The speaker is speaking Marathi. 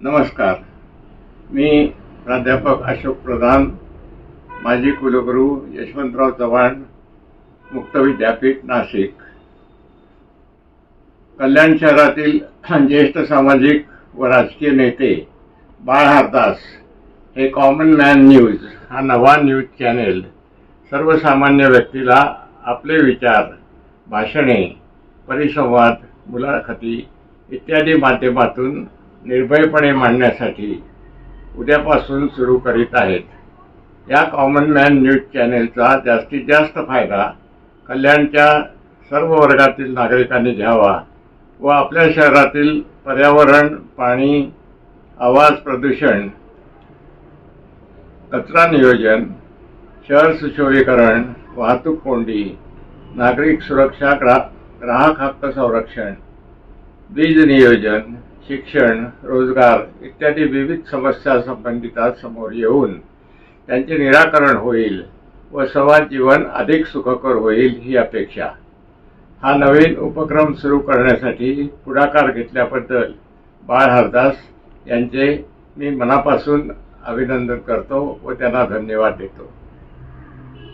नमस्कार. मी प्राध्यापक अशोक प्रधान माजी कुलगुरू यशवंतराव चव्हाण मुक्त विद्यापीठ नाशिक. कल्याण शहरातील ज्येष्ठ सामाजिक व राजकीय नेते बाळ हरदास हे कॉमन मॅन न्यूज हा नवा न्यूज चॅनेल सर्वसामान्य व्यक्तीला आपले विचार भाषणे परिसंवाद मुलाखती इत्यादी माध्यमातून निर्भयपणे मांडण्यासाठी उद्यापासून सुरू करीत आहेत. या कॉमन मॅन न्यूज चॅनेलचा जास्तीत जास्त फायदा कल्याणच्या सर्व वर्गातील नागरिकांनी घ्यावा व आपल्या शहरातील पर्यावरण पाणी आवाज प्रदूषण कचरा नियोजन शहर सुशोभीकरण वाहतूक कोंडी नागरिक सुरक्षा ग्रा ग्राहक हक्क संरक्षण वीज नियोजन शिक्षण रोजगार इत्यादी विविध समस्या संबंधितात समोर येऊन त्यांचे निराकरण होईल व समाज जीवन अधिक सुखकर होईल ही अपेक्षा. हा नवीन उपक्रम सुरू करण्यासाठी पुढाकार घेतल्याबद्दल बाळ हरदास यांचे मी मनापासून अभिनंदन करतो व त्यांना धन्यवाद देतो.